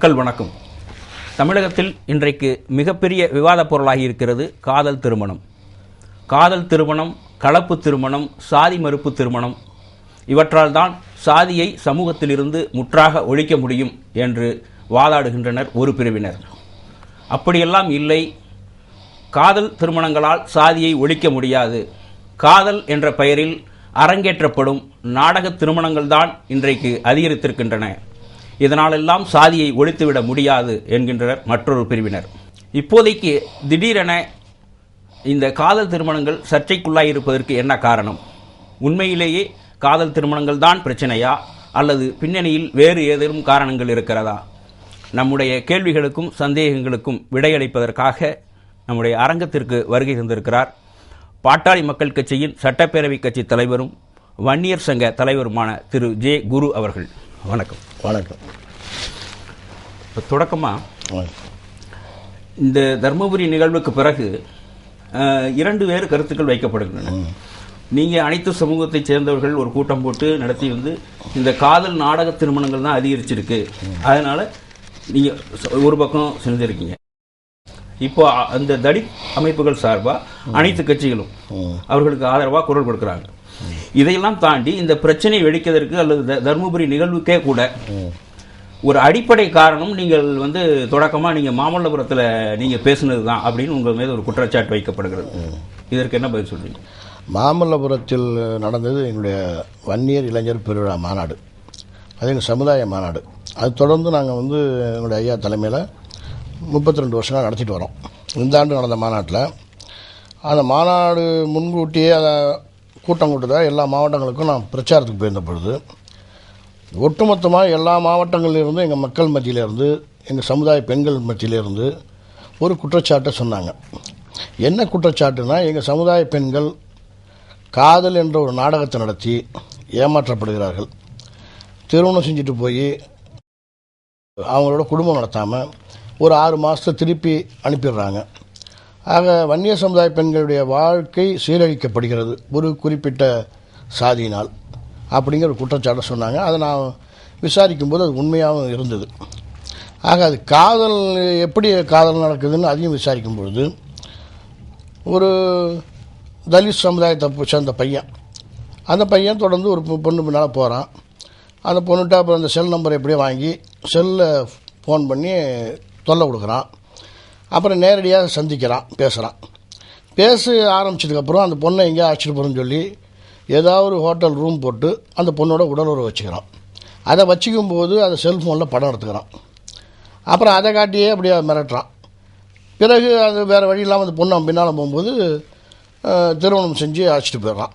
மக்கள் வணக்கம். தமிழகத்தில் இன்றைக்கு மிகப்பெரிய விவாதப் பொருளாகி இருக்கிறது காதல் திருமணம். காதல் திருமணம் கலப்பு திருமணம் சாதி மறுப்பு திருமணம். இவற்றால் தான் சாதியை சமூகத்திலிருந்து முற்றாக ஒழிக்க முடியும் என்று வாதாடுகின்றனர் ஒரு பிரிவினர். அப்படியெல்லாம் இல்லை. காதல் திருமணங்களால் சாதியை ஒழிக்க முடியாது. காதல் என்ற பெயரில் அரங்கேற்றப்படும் நாடக திருமணங்கள்தான் இன்றைக்கு அதிகரித்திருக்கின்றன. இதனாலெல்லாம் சாதியை ஒழித்துவிட முடியாது என்கின்றனர் மற்றொரு பிரிவினர். இப்போதைக்கு திடீரென இந்த காதல் திருமணங்கள் சர்ச்சைக்குள்ளாய் இருப்பதற்கு என்ன காரணம்? உண்மையிலேயே காதல் திருமணங்கள் தான் பிரச்சனையா? அல்லது பின்னணியில் வேறு ஏதேனும் காரணங்கள் இருக்கிறதா? நம்முடைய கேள்விகளுக்கும் சந்தேகங்களுக்கும் விடையளிப்பதற்காக நம்முடைய அரங்கத்திற்கு வருகை தந்திருக்கிறார் பாட்டாளி மக்கள் கட்சியின் சட்டப்பேரவை கட்சி தலைவரும் வன்னியர் சங்க தலைவருமான திரு ஜே குரு அவர்கள். வணக்கம். வணக்கம். இப்போ தொடக்கமாக. இந்த தர்மபுரி நிகழ்வுக்கு பிறகு இரண்டு வேறு கருத்துக்கள் வைக்கப்படுகின்றன. நீங்கள் அனைத்து சமூகத்தைச் சேர்ந்தவர்கள் ஒரு கூட்டம் போட்டு நடத்தி வந்து இந்த காதல் நாடக திருமணங்கள் தான் அதிகரிச்சிருக்கு. அதனால நீங்கள் ஒரு பக்கம் செஞ்சிருக்கீங்க இப்போ அந்த தலித் அமைப்புகள் சார்பாக அனைத்து கட்சிகளும் அவர்களுக்கு ஆதரவாக குரல் கொடுக்குறாங்க. இதையெல்லாம் தாண்டி இந்த பிரச்சனை வெடிக்கிறதுக்கு அல்லது த- தர்மபுரி நிகழ்வுக்கே கூட ஒரு அடிப்படை காரணம் நீங்கள் வந்து தொடக்கமாக நீங்கள் மாமல்லபுரத்தில் நீங்கள் பேசுனது தான் அப்படின்னு உங்கள் மீது ஒரு குற்றச்சாட்டு வைக்கப்படுகிறது. இதற்கு என்ன பதில் சொல்றீங்க? மாமல்லபுரத்தில் நடந்தது எங்களுடைய வன்னியர் இளைஞர் பெருவிழா மாநாடு. அது எங்கள் சமுதாய மாநாடு. அது தொடர்ந்து நாங்கள் வந்து எங்களுடைய ஐயா தலைமையில் முப்பத்தி ரெண்டு வருஷமாக நடத்திட்டு வரோம். இந்த ஆண்டு நடந்த மாநாட்டில். அந்த மாநாடு முன்கூட்டியே அதை கூட்டம் கூட்டதாக எல்லா மாவட்டங்களுக்கும் நான் பிரச்சாரத்துக்கு போயிருந்த பொழுது ஒட்டுமொத்தமாக எல்லா மாவட்டங்களிலிருந்து எங்கள் மக்கள் மத்தியிலேருந்து எங்கள் சமுதாய பெண்கள் மத்தியிலேருந்து ஒரு குற்றச்சாட்டை சொன்னாங்க. என்ன குற்றச்சாட்டுனா எங்கள் சமுதாய பெண்கள் காதல் என்ற ஒரு நாடகத்தை நடத்தி ஏமாற்றப்படுகிறார்கள். திருமணம் செஞ்சுட்டு போய் அவங்களோட குடும்பம் நடத்தாமல் ஒரு ஆறு மாதத்தை திருப்பி அனுப்பிடுறாங்க. ஆக வன்னிய சமுதாய பெண்களுடைய வாழ்க்கை சீரழிக்கப்படுகிறது ஒரு குறிப்பிட்ட சாதியினால் அப்படிங்கிற ஒரு குற்றச்சாட்டை சொன்னாங்க. அதை நான் விசாரிக்கும்போது அது உண்மையாகவும் இருந்தது. ஆக அது காதல் எப்படி காதல் நடக்குதுன்னு அதையும் விசாரிக்கும் பொழுது ஒரு தலித் சமுதாயத்தை சேர்ந்த பையன் அந்த பையன் தொடர்ந்து ஒரு பொ- பொண்ணு பின்னால் போகிறான் அந்த பொண்ணுகிட்ட அப்புறம் அந்த செல் நம்பரை எப்படியோ வாங்கி செல்லில் ஃபோன் பண்ணி தொல்லை கொடுக்குறான். அப்புறம் நேரடியாக சந்திக்கிறான் பேசுகிறான் பேச ஆரம்பிச்சதுக்கப்புறம் அந்த பொண்ணை எங்கேயா அழைச்சிட்டு போகிறேன்னு சொல்லி ஏதாவது ஒரு ஹோட்டல் ரூம் போட்டு அந்த பொண்ணோட உடலுறவு வச்சுக்கிறான். அதை வச்சுக்கும் போது அதை செல்ஃபோனில் படம் எடுத்துக்கிறான். அப்புறம் அதை காட்டியே அப்படியே மிரட்டுறான். பிறகு அது வேறு வழி இல்லாமல் அந்த பொண்ணு பின்னால் போகும்போது திருமணம் செஞ்சு அழைச்சிட்டு போயிடுறான்.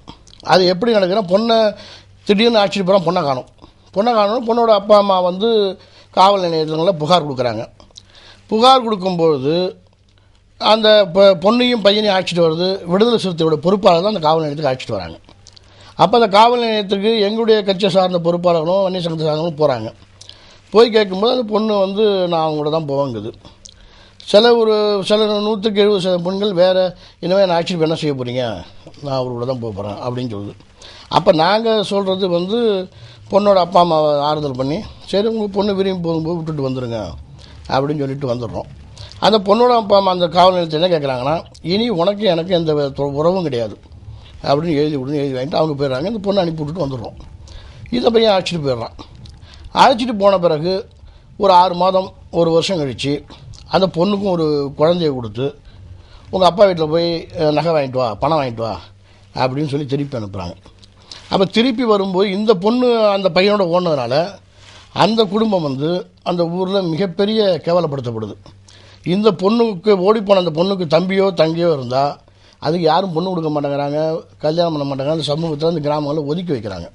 அது எப்படி நடக்குதுன்னா பொண்ணை திடீர்னு அழைச்சிட்டு போகிறான் பொண்ணை காணும். பொண்ணை காணும் பொண்ணோட அப்பா அம்மா வந்து காவல் நிலையத்தில் புகார் கொடுக்குறாங்க. புகார் கொடுக்கும்பொழுது அந்த பொ- பொண்ணையும் பையனையும் அழைச்சிட்டு வருது விடுதலை சிறுத்தையோட பொறுப்பாளர் தான் அந்த காவல் நிலையத்துக்கு அழைச்சிட்டு வராங்க. அப்போ அந்த காவல் நிலையத்துக்கு எங்களுடைய கட்சியை சார்ந்த பொறுப்பாளர்களும் வன்னிய சங்கத்தை சார்ந்தவங்களும் போகிறாங்க போய் கேட்கும்போது அந்த பொண்ணு வந்து நான் அவங்க கூட தான் போவாங்குது. சில ஒரு சில நூற்றுக்கு எழுபது சில பெண்கள் வேறு இனிமேல் நான் ஆக்சுவலி என்ன செய்ய போகிறீங்க நான் அவரோட தான் போக போகிறேன் அப்படின்னு சொல்லுது. அப்போ நாங்கள் சொல்கிறது வந்து பொண்ணோட அப்பா அம்மாவை ஆறுதல் பண்ணி சரி உங்கள் பொண்ணு விரும்பி போகும்போது விட்டுட்டு வந்துடுங்க அப்படின்னு சொல்லிட்டு வந்துடுறோம். அந்த பொண்ணோட அப்பா அந்த காவல் நிலையத்தில் என்ன கேட்குறாங்கன்னா இனி உனக்கு எனக்கு எந்த உறவும் கிடையாது. அப்படின்னு எழுதி விடுன்னு எழுதி வாங்கிட்டு அவங்க போயிடுறாங்க. இந்த பொண்ணை அனுப்பி விட்டுட்டு வந்துடுறோம். இதை பையன் அழைச்சிட்டு போயிடுறான். அழைச்சிட்டு போன பிறகு ஒரு ஆறு மாதம் ஒரு வருஷம் கழித்து அந்த பொண்ணுக்கும் ஒரு குழந்தைய கொடுத்து உங்கள் அப்பா வீட்டில் போய் நகை வாங்கிட்டு வா பணம் வாங்கிட்டு வா அப்படின்னு சொல்லி திருப்பி அனுப்புகிறாங்க அப்போ திருப்பி வரும்போது இந்த பொண்ணு அந்த பையனோட ஓடினதுனால அந்த குடும்பம் வந்து அந்த ஊரில் மிகப்பெரிய கேவலப்படுத்தப்படுது. இந்த பொண்ணுக்கு ஓடிப்போன அந்த பொண்ணுக்கு தம்பியோ தங்கியோ இருந்தால் அதுக்கு யாரும் பொண்ணு கொடுக்க மாட்டேங்கிறாங்க கல்யாணம் பண்ண மாட்டேங்கிறாங்க அந்த சமூகத்தில் அந்த கிராமங்களில் ஒதுக்கி வைக்கிறாங்க.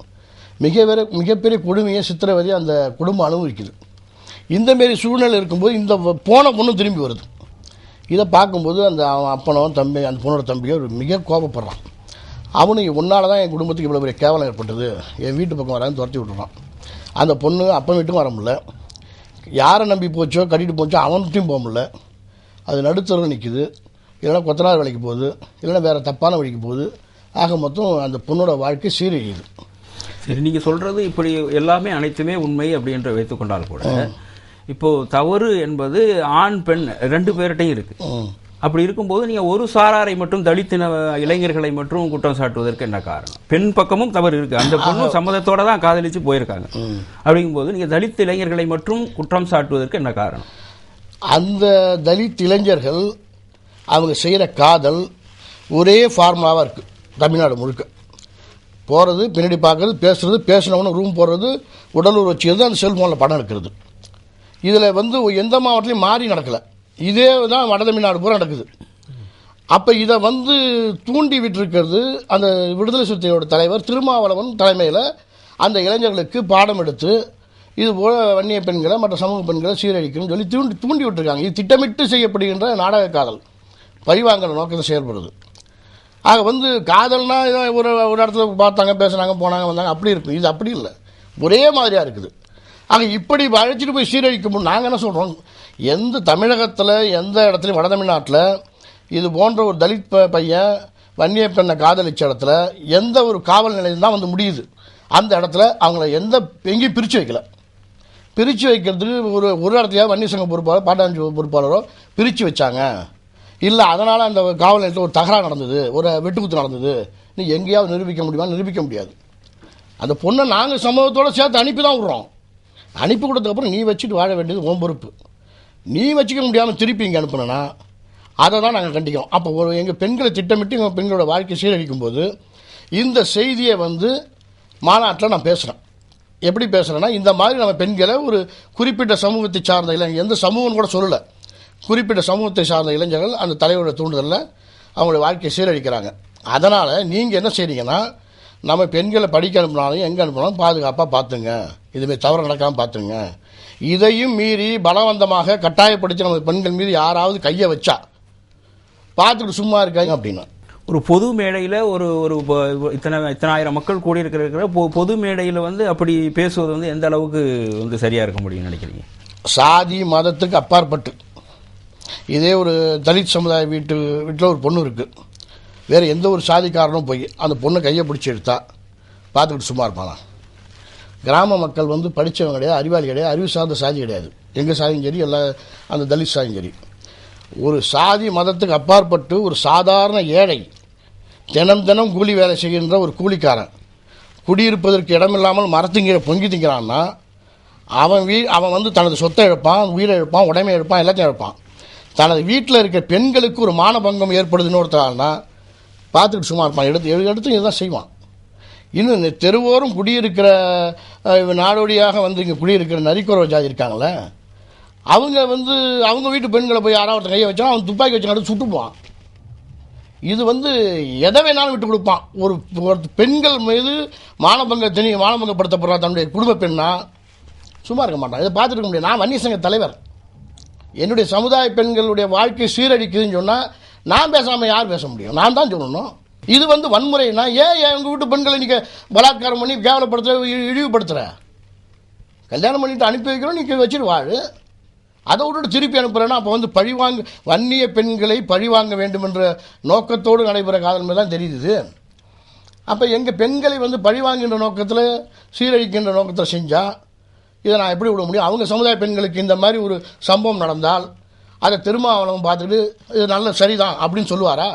மிக பெரிய மிகப்பெரிய கொடுமையை சித்திரவதையை அந்த குடும்பம் அனுபவிக்குது. இந்த மாரி சூழ்நிலை இருக்கும்போது இந்த போன பொண்ணும் திரும்பி வருது. இதை பார்க்கும்போது அந்த அவன் அப்பனோ தம்பி அந்த பொண்ணோட தம்பியோ ஒரு மிக கோபப்படுறான். அவனுக்கு உன்னால தான் என் குடும்பத்துக்கு இவ்வளோ பெரிய கேவலம் ஏற்பட்டது. என் வீட்டு பக்கம் வரான்னு துரத்தி விட்டுறான். அந்த பொண்ணு அப்பன் வீட்டுக்கும் வர முடியல. யாரை நம்பி போச்சோ கட்டிட்டு போச்சோ அவன்கிட்டையும் போக முடியல. அது நடுத்தரம் நிற்குது இல்லைன்னா கொத்தனார் வேலைக்கு போகுது. இல்லைன்னா வேறு தப்பான வழிக்கு போகுது. ஆக மொத்தம் அந்த பொண்ணோட வாழ்க்கை சீரழியுது. சரி நீங்கள் சொல்கிறது இப்படி எல்லாமே அனைத்துமே உண்மை அப்படின்ற வைத்துக்கொண்டால் கூட இப்போ தவறு என்பது ஆண் பெண் ரெண்டு பேர்கிட்டையும் இருக்கு. ம். அப்படி இருக்கும்போது நீங்க ஒரு சாராரை மட்டும் தலித்தின இளைஞர்களை மட்டும் குற்றம் சாட்டுவதற்கு என்ன காரணம்? பெண் பக்கமும் தவறு இருக்கு. அந்த பொண்ணும் சம்மதத்தோட தான் காதலிச்சு போயிருக்காங்க. அப்படிங்கும்போது நீங்க தலித் இளைஞர்களை மட்டும் குற்றம் சாட்டுவதற்கு என்ன காரணம்? அந்த தலித் இளைஞர்கள் அவங்க செய்கிற காதல் ஒரே ஃபார்முலாவாக இருக்குது தமிழ்நாடு முழுக்க. போகிறது பின்னாடி பார்க்குறது பேசுறது பேசினவனு ரூம் போடுறது உடலூர் வச்சுக்கிறது அந்த செல்ஃபோனில் படம் எடுக்கிறது. இதில் வந்து எந்த மாவட்டத்திலையும் மாறி நடக்கலை. இதே தான் வட தமிழ்நாடு பூரா நடக்குது. அப்போ இதை வந்து தூண்டி விட்டிருக்கிறது அந்த விடுதலை சிறுத்தையோட தலைவர் திருமாவளவன் தலைமையில் அந்த இளைஞர்களுக்கு பாடம் எடுத்து இது போல வன்னிய பெண்களை மற்ற சமூக பெண்களை சீரழிக்கணும்னு சொல்லி தூண்டி தூண்டி விட்டுருக்காங்க. இது திட்டமிட்டு செய்யப்படுகின்ற நாடக காதல். பழிவாங்கிற நோக்கத்தை செயல்படுது. ஆக வந்து காதல்னால் ஏதோ ஒரு ஒரு இடத்துல பார்த்தாங்க பேசுனாங்க போனாங்க வந்தாங்க அப்படி இருக்கும் இது அப்படி இல்லை. ஒரே மாதிரியாக இருக்குது. ஆக இப்படி அழைச்சிட்டு போய் சீரழிக்கும் நாங்கள் என்ன சொல்கிறோம் எந்த தமிழகத்தில் எந்த இடத்துலையும் வட தமிழ்நாட்டில் இது போன்ற ஒரு தலித் ப- பையன் வன்னிய பெண்ணை காதலிச்ச இடத்துல எந்த ஒரு காவல் நிலையம் தான் வந்து முடியுது. அந்த இடத்துல அவங்கள எந்த எங்கேயும் பிரித்து வைக்கல. பிரித்து வைக்கிறதுக்கு ஒரு ஒரு இடத்துலையா வன்னிய சங்க பொறுப்பாளர் பாட்டாஞ்சி பொறுப்பாளரோ பிரித்து வச்சாங்க. இல்லை அதனால் அந்த காவல் நிலையத்தில் ஒரு தகராறு நடந்தது ஒரு வெட்டுக்குத்து நடந்தது. நீ எங்கேயாவது நிரூபிக்க முடியுமா? நிரூபிக்க முடியாது. அந்த பொண்ணை நாங்கள் சமூகத்தோடு சேர்த்து அனுப்பி தான் விட்றோம். அனுப்பி கொடுத்ததுக்கப்புறம் நீ வச்சுட்டு வாழ வேண்டியது உன் பொறுப்பு. நீ வச்சுக்க முடியாமல் திருப்பி இங்கே அனுப்புனா அதை தான் நாங்கள் கண்டிக்கிறோம். அப்போ ஒரு எங்கள் பெண்களை திட்டமிட்டு எங்கள் பெண்களோட வாழ்க்கை சீரழிக்கும் போது இந்த செய்தியை வந்து மாநாட்டில் நான் பேசுகிறேன் எப்படி பேசுகிறேன்னா இந்த மாதிரி நம்ம பெண்களை ஒரு குறிப்பிட்ட சமூகத்தை சார்ந்த இளைஞர் எந்த சமூகம்னு கூட சொல்லலை. குறிப்பிட்ட சமூகத்தை சார்ந்த இளைஞர்கள் அந்த தலைவரோட தூண்டுதலில் அவங்களுடைய வாழ்க்கையை சீரழிக்கிறாங்க. அதனால் நீங்கள் என்ன செய்றீங்கன்னா நம்ம பெண்களை படிக்க அனுப்பினாலும் எங்கே அனுப்பினாலும் பாதுகாப்பாக பார்த்துங்க இதுமாரி தவறு நடக்காமல் பார்த்துங்க இதையும் மீறி பலவந்தமாக கட்டாயப்படுத்தி நம்ம பெண்கள் மீது யாராவது கையை வச்சா பார்த்துட்டு சும்மா இருக்காங்க அப்படின்னா. ஒரு பொது மேடையில் ஒரு ஒரு இத்தனை இத்தனாயிரம் மக்கள் கூடியிருக்கிற இருக்கிற பொ- பொது மேடையில் வந்து அப்படி பேசுவது வந்து எந்த அளவுக்கு வந்து சரியா இருக்க முடியும்னு நினைக்கிறீங்க? சாதி மதத்துக்கு அப்பாற்பட்டு. இதே ஒரு தலித் சமுதாய வீட்டு வீட்டில் ஒரு பொண்ணு இருக்குது வேறு எந்த ஒரு சாதிக்காரனும் போய் அந்த பொண்ணை கையை பிடிச்சி எடுத்தா பார்த்துக்கிட்டு சும்மா இருப்பானா? கிராம மக்கள் வந்து படித்தவங்க கிடையாது அறிவாளி கிடையாது அறிவு சார்ந்த சாதி கிடையாது. எங்கள் சாதியும் சரி எல்லா அந்த தலித் சாதியும் சரி. ஒரு சாதி மதத்துக்கு அப்பாற்பட்டு ஒரு சாதாரண ஏழை தினம் தினம் கூலி வேலை செய்கின்ற ஒரு கூலிக்காரன் குடியிருப்பதற்கு இடமில்லாமல் மரத்துங்கீழே பொங்கி திங்கிறான்னா அவன் வீ அவன் வந்து தனது சொத்தை இழப்பான் உயிரை இழப்பான் உடைமை இழப்பான் எல்லாத்தையும் இழப்பான். தனது வீட்டில் இருக்கிற பெண்களுக்கு ஒரு மானபங்கம் ஏற்படுதுன்னு ஒருத்தனா பார்த்துட்டு சும்மா இருப்பான். எடுத்து எடுத்து இதுதான் செய்வான். இன்னும் இந்த தெருவோரம் குடியிருக்கிற நாடோடியாக வந்து இங்கே குடியிருக்கிற நரிக்குறவ ஜாதி இருக்காங்களே அவங்க வந்து அவங்க வீட்டு பெண்களை போய் யாராவது கையை வச்சா அவன் துப்பாக்கி வச்சு சுட்டுப்பான் இது வந்து எதை வேணாலும் விட்டு கொடுப்பான். ஒரு ஒரு பெண்கள் மீது மானபங்க தனி மானபங்கப்படுத்தப்படுற தன்னுடைய குடும்ப பெண்ணா சும்மா இருக்க மாட்டான். இதை பார்த்துட்டு இருக்க முடியாது. நான் வன்னிய சங்க தலைவர். என்னுடைய சமுதாய பெண்களுடைய வாழ்க்கை சீரழிக்குதுன்னு சொன்னால் நான் பேசாமல் யார் பேச முடியும்? நான் தான் சொல்லணும். இது வந்து வன்முறைனா ஏன் ஏன் உங்கள் வீட்டு பெண்களை நீங்கள் பலாத்காரம் பண்ணி கேவலப்படுத்துகிற இழிவுபடுத்துகிற கல்யாணம் பண்ணிட்டு அனுப்பி வைக்கிறோம் நீங்கள் வச்சுட்டு வாழு. அதை விட்டுட்டு திருப்பி அனுப்புகிறேன்னா அப்போ வந்து பழிவாங்க வன்னிய பெண்களை பழிவாங்க வேண்டும் என்ற நோக்கத்தோடு நடைபெற காதல் தான் தெரியுது அப்போ எங்கள் பெண்களை வந்து பழிவாங்குகின்ற நோக்கத்தில் சீரழிக்கின்ற நோக்கத்தில் செஞ்சால் இதை நான் எப்படி விட முடியும்? அவங்க சமுதாய பெண்களுக்கு இந்த மாதிரி ஒரு சம்பவம் நடந்தால் அதை திருமாவளவன் பார்த்துட்டு இது நல்ல சரிதான் அப்படின்னு சொல்லுவாரா?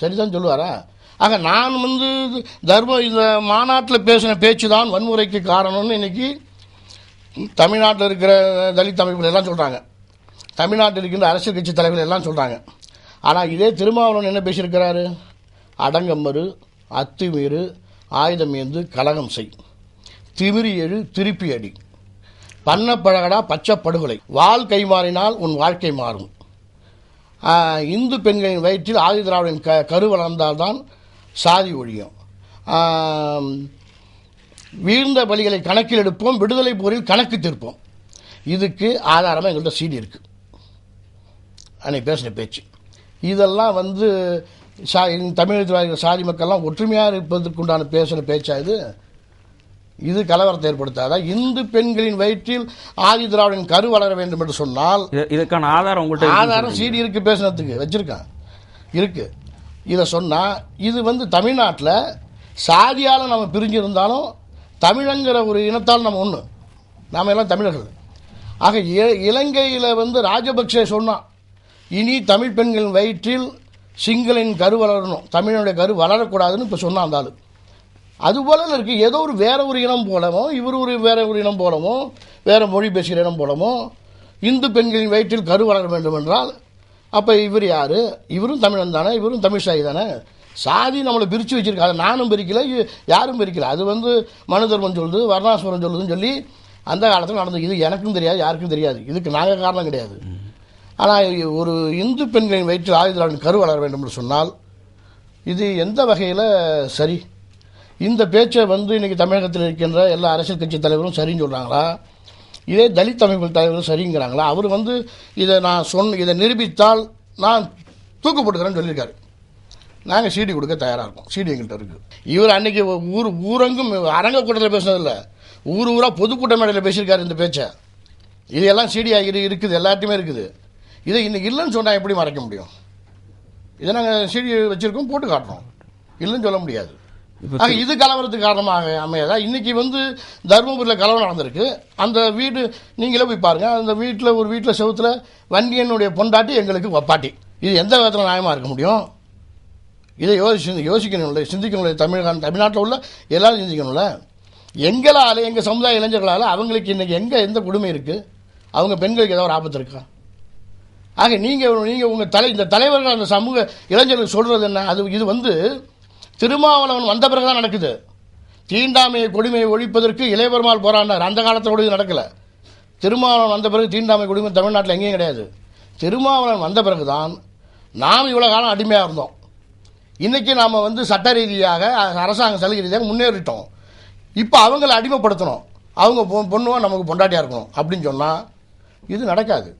சரிதான் சொல்லுவாரா? ஆக நான் வந்து தர்ம இந்த மாநாட்டில் பேசின பேச்சு தான் வன்முறைக்கு காரணம்னு இன்றைக்கி தமிழ்நாட்டில் இருக்கிற தலித் அமைப்புகள் எல்லாம் சொல்கிறாங்க தமிழ்நாட்டில் இருக்கின்ற அரசியல் கட்சி தலைவர்கள் எல்லாம் சொல்கிறாங்க ஆனால் இதே திருமாவளவன் என்ன பேசியிருக்கிறாரு? அடங்கம்மறு அத்துமீறு ஆயுதம் ஏந்து கலகம் செய். திமிரி எழு திருப்பி அடி. பண்ண பழகடா பச்சை படுகொலை. வாள் கைமாறினால் உன் வாழ்க்கை மாறும். இந்து பெண்களின் வயிற்றில் ஆதி திராவிடன் க கரு வளர்ந்தால்தான் சாதி ஒழியும். வீழ்ந்த பலிகளை கணக்கில் எடுப்போம் விடுதலை போரில் கணக்கு தீர்ப்போம். இதுக்கு ஆதாரமாக எங்கள்கிட்ட சீடி இருக்குது அன்னைக்கு பேசின பேச்சு. இதெல்லாம் வந்து சா தமிழகத்தில் சாதி மக்கள்லாம் ஒற்றுமையாக இருப்பதற்குண்டான பேசின பேச்சா இது? இது கலவரத்தை ஏற்படுத்தாதா? இந்து பெண்களின் வயிற்றில் ஆதி திராவிடன் கரு வளர வேண்டும் என்று சொன்னால் இது- இதற்கான ஆதாரம் உங்கள்கிட்ட ஆதாரம். சீடி இருக்கு பேசுனதுக்கு வச்சிருக்கான் இருக்கு. இதை சொன்னால் இது வந்து தமிழ்நாட்டில் சாதியால் நம்ம பிரிஞ்சிருந்தாலும் தமிழங்கிற ஒரு இனத்தால் நம்ம ஒன்று நாம எல்லாம் தமிழர்கள். ஆக இ- இலங்கையில் வந்து ராஜபக்சே சொன்னான் இனி தமிழ் பெண்களின் வயிற்றில் சிங்களின் கரு வளரணும். தமிழனுடைய கரு வளரக்கூடாதுன்னு இப்போ சொன்னான் அந்த ஆளு. அதுபோல இருக்குது ஏதோ ஒரு வேற ஒரு இனம் போலவும் இவர் ஒரு வேற ஒரு இனம் போலவும் வேறு மொழி பேசுகிற இனம் போலவும் இந்து பெண்களின் வயிற்றில் கரு வளர வேண்டும் என்றால் அப்போ இவர் யார்? இவரும் தமிழன் தானே இவரும் தமிழ் சாயி தானே. சாதி நம்மளை பிரித்து வச்சுருக்காங்க. நானும் பிரிக்கல யாரும் பிரிக்கல. அது வந்து மனு தர்மம் சொல்லுது வர்ணாசுரம் சொல்லுதுன்னு சொல்லி அந்த காலத்தில் நடந்தது இது எனக்கும் தெரியாது யாருக்கும் தெரியாது. இதுக்கு நாங்கள் காரணம் கிடையாது. ஆனால் ஒரு இந்து பெண்களின் வயிற்றில் ஆயுதலாளன் கரு வளர வேண்டும் என்று சொன்னால் இது எந்த வகையில் சரி? இந்த பேச்சை வந்து இன்றைக்கி தமிழகத்தில் இருக்கின்ற எல்லா அரசியல் கட்சி தலைவரும் சரின்னு சொல்கிறாங்களா இதே தலித் அமைப்பு தலைவரும் சரிங்கிறாங்களா? அவர் வந்து இதை நான் சொன்ன இதை நிரூபித்தால் நான் தூக்கு போட்டுக்கிறேன்னு சொல்லியிருக்காரு. நாங்கள் சீடி கொடுக்க தயாராக இருக்கோம். சீடி எங்கள்கிட்ட இருக்குது இவர் அன்னைக்கு ஊர் ஊரங்கும் அரங்க கூட்டத்தில் பேசுனதில்ல. ஊர் ஊராக பொதுக்கூட்ட மேடையில் பேசியிருக்காரு இந்த பேச்சை. இதெல்லாம் சீடி ஆகி இருக்குது. எல்லாத்தையுமே இருக்குது. இதை இன்னைக்கு இல்லைன்னு சொன்னால் எப்படி மறைக்க முடியும்? இதை நாங்கள் சீடி வச்சுருக்கோம் போட்டு காட்டுறோம். இல்லைன்னு சொல்ல முடியாது. ஆக இது கலவரத்துக்கு காரணமாக அமையாதா? இன்னைக்கு வந்து தருமபுரியில் கலவரம் நடந்திருக்கு. அந்த வீடு நீங்களே போய் பாருங்கள் அந்த வீட்டில் ஒரு வீட்டில் செவுத்துல வண்டியனுடைய பொண்டாட்டி எங்களுக்கு வப்பாட்டி இது எந்த விதத்தில் நியாயமாக இருக்க முடியும்? இதை யோசி யோசிக்கணும்ல. சிந்திக்கணும்ல. தமிழ்நாடு தமிழ்நாட்டில் உள்ள எல்லாரும் சிந்திக்கணும்ல. எங்களால் எங்கள் சமுதாய இளைஞர்களால் அவங்களுக்கு இன்றைக்கி எங்கே எந்த கொடுமை இருக்குது அவங்க பெண்களுக்கு ஏதோ ஒரு ஆபத்து இருக்கா? ஆக நீங்கள் நீங்கள் உங்கள் தலை இந்த தலைவர்கள் அந்த சமூக இளைஞர்கள் சொல்கிறது என்ன? அது இது வந்து திருமாவளவன் வந்த பிறகு தான் நடக்குது. தீண்டாமையை கொடுமையை ஒழிப்பதற்கு இளையபெருமாள் போராடினார். அந்த காலத்தோடு இது நடக்கலை. திருமாவளவன் வந்த பிறகு தீண்டாமை கொடுமை தமிழ்நாட்டில் எங்கேயும் கிடையாது. திருமாவளவன் வந்த பிறகு தான் நாம் இவ்வளோ காலம் அடிமையாக இருந்தோம். இன்றைக்கி நாம் வந்து சட்ட ரீதியாக அரசாங்க சலுகை ரீதியாக முன்னேறிட்டோம். இப்போ அவங்கள அடிமைப்படுத்தணும். அவங்க பொ- பொண்ணுவா நமக்கு பொண்டாட்டியாக இருக்கணும் அப்படின்னு சொன்னால் இது நடக்காது.